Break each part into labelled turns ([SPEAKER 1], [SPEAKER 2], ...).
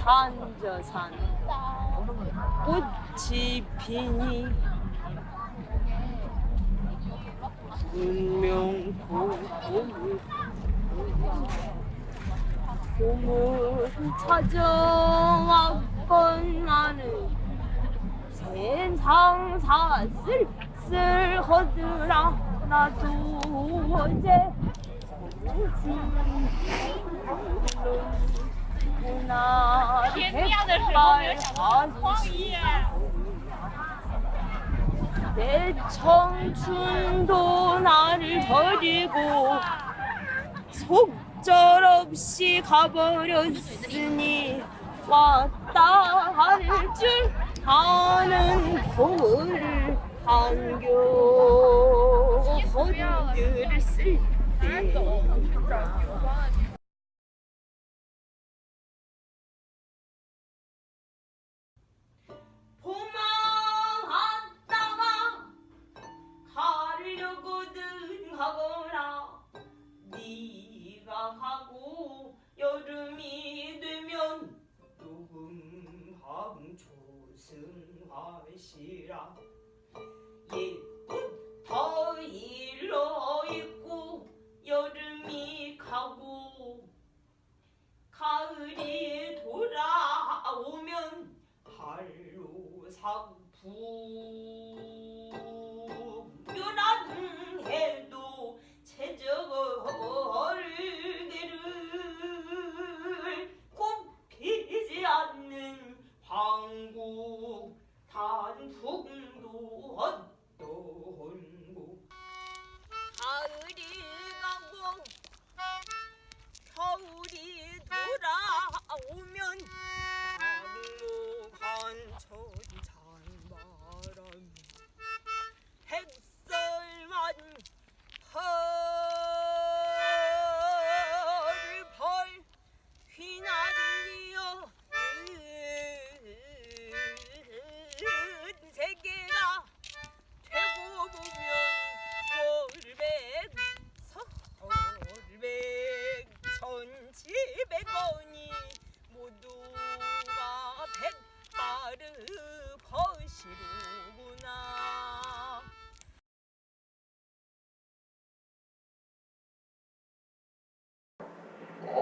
[SPEAKER 1] 산저산. 꽃이 피니. 운명 고문 찾아왔건 나는 세상 사슬 쓸허들아 나도 어제 내 청춘도 나를 버리고 속절없이 가버렸으니 왔다 할 줄 아는 거를 한겨 허리를 쓸때 승하시라. 더 일러 있고 여름이 가고 가을이 돌아오면 할로 상품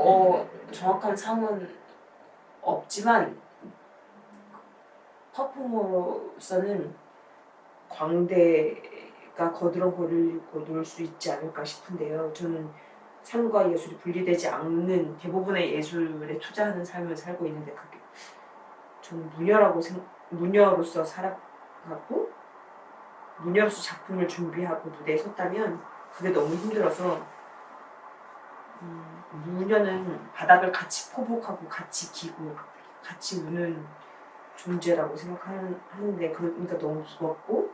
[SPEAKER 1] 어, 정확한 상은 없지만 퍼포머로서는 광대가 거들어버리고 놀 수 있지 않을까 싶은데요. 저는 삶과 예술이 분리되지 않는 대부분의 예술에 투자하는 삶을 살고 있는데 그게 저는 무녀라고 생, 무녀로서 살아가고 무녀로서 작품을 준비하고 무대에 섰다면 그게 너무 힘들어서 음, 무녀는 바닥을 같이 포복하고 같이 기고 같이 우는 존재라고 생각하는데 그러니까 너무 무겁고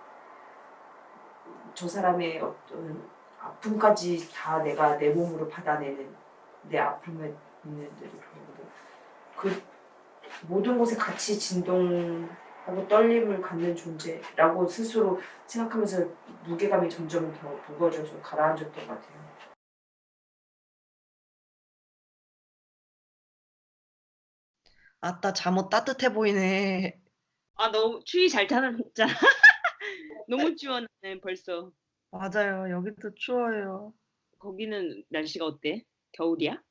[SPEAKER 1] 저 사람의 어떤 아픔까지 다 내가 내 몸으로 받아내는 내 아픔에 있는 그 모든 곳에 같이 진동하고 떨림을 갖는 존재라고 스스로 생각하면서 무게감이 점점 더 무거워져서 가라앉았던 것 같아요.
[SPEAKER 2] 아따 잠옷 따뜻해 보이네.
[SPEAKER 3] 아 너무 추위 잘 타는 진짜 너무 추워네 벌써
[SPEAKER 2] 맞아요. 여기도 추워요.
[SPEAKER 3] 거기는 날씨가 어때? 겨울이야?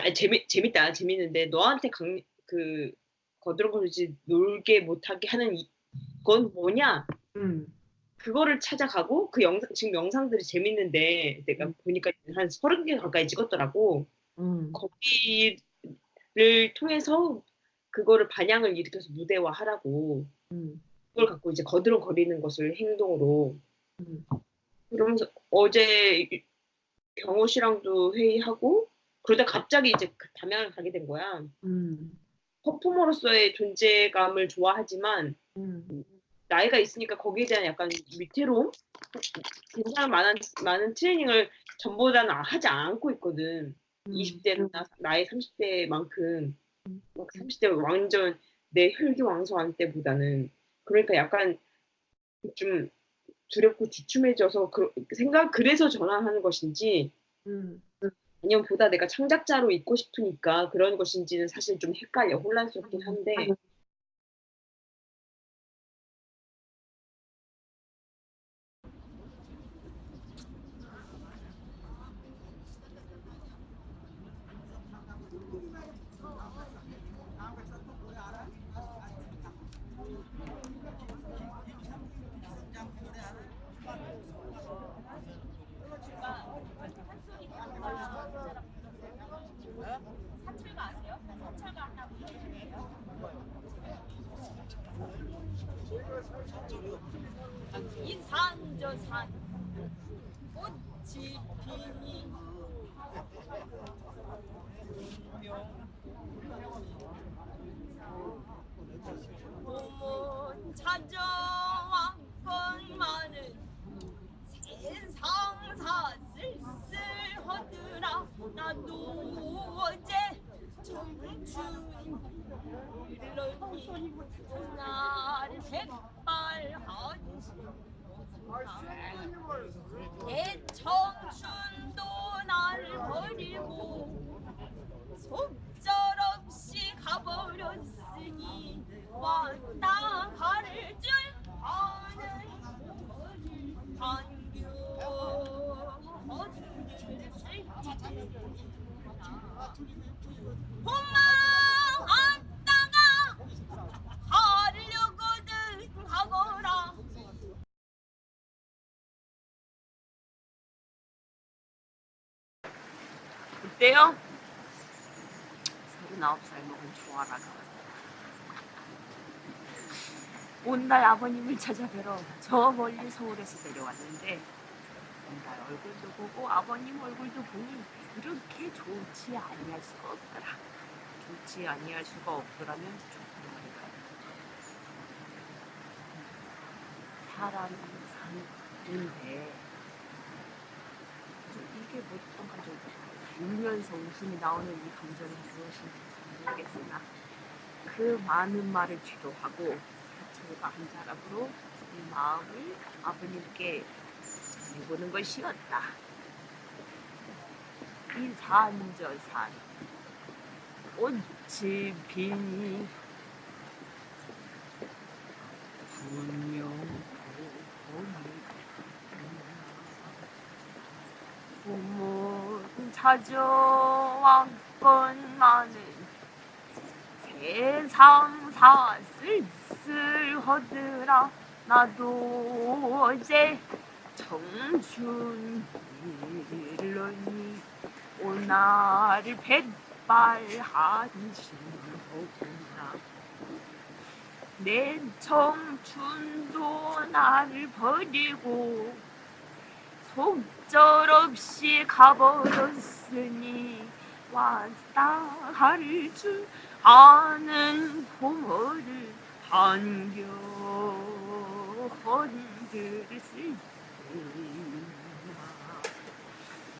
[SPEAKER 3] 아, 재미 재밌다 재밌는데 너한테 강, 그 거들거리지 놀게 못하게 하는 이, 건 뭐냐?
[SPEAKER 2] 음.
[SPEAKER 3] 그거를 찾아가고 그 영상 지금 영상들이 재밌는데 내가
[SPEAKER 2] 음.
[SPEAKER 3] 보니까 한 서른 개 가까이 찍었더라고.
[SPEAKER 2] 음.
[SPEAKER 3] 거기 를 통해서 그거를 반향을 일으켜서 무대화하라고
[SPEAKER 2] 음.
[SPEAKER 3] 그걸 갖고 이제 거들어거리는 것을 행동으로
[SPEAKER 2] 음.
[SPEAKER 3] 그러면서 어제 경호 씨랑도 회의하고 그러다 갑자기 이제 그 담양을 가게 된 거야.
[SPEAKER 2] 음.
[SPEAKER 3] 퍼포머로서의 존재감을 좋아하지만
[SPEAKER 2] 음.
[SPEAKER 3] 나이가 있으니까 거기에 대한 약간 위태로움? 굉장히 많은 많은 트레이닝을 전보다는 하지 않고 있거든.
[SPEAKER 2] 음.
[SPEAKER 3] 20대나 나이 30대만큼
[SPEAKER 2] 음.
[SPEAKER 3] 막 30대 완전 내 혈기왕성한 때보다는 그러니까 약간 좀 두렵고 주춤해져서 그 생각 그래서 전환하는 것인지
[SPEAKER 2] 음.
[SPEAKER 3] 아니면 보다 내가 창작자로 있고 싶으니까 그런 것인지는 사실 좀 헷갈려 혼란스럽긴 한데
[SPEAKER 4] 사철가 아세요? 사철가 한다고 이산 저 산. 꽃이 피니. 봄은 찾아왔건만은 세상 사슬슬하더라 나도 어제 청춘 일러니 날 백발하지 대청춘도 날 버리고 속절없이 가버렸으니 왔다 가를 줄 아는 반겨 고마웠다가
[SPEAKER 1] 어때요? 서른아홉 살 먹은 조아라가 온날 아버님을 찾아뵈러 저 멀리 서울에서 내려왔는데 온날 얼굴도 보고 아버님 얼굴도 보니 이렇게 좋지 아니할 수가 없더라. 좋지 아니할 수가 없더라면 말이다. 사람이 사는데 이게 뭐 어떤 감정일까? 울면서 웃음이 나오는 이 감정이 무엇인지 모르겠으나 그 많은 말을 뒤로 하고 사철과 한 사람으로 이 마음을 아버님께 전해보는 것이었다. 이 산저산 꽃이 피니 분명 부모 찾아왔건만은 세상 사슬슬하더라. 나도 어제 청춘 일러니 오날 백발 한심하구나. 내 청춘도 나를 버리고 속절 없이 가버렸으니 왔다 할 줄 아는 부모를 반겨 쓸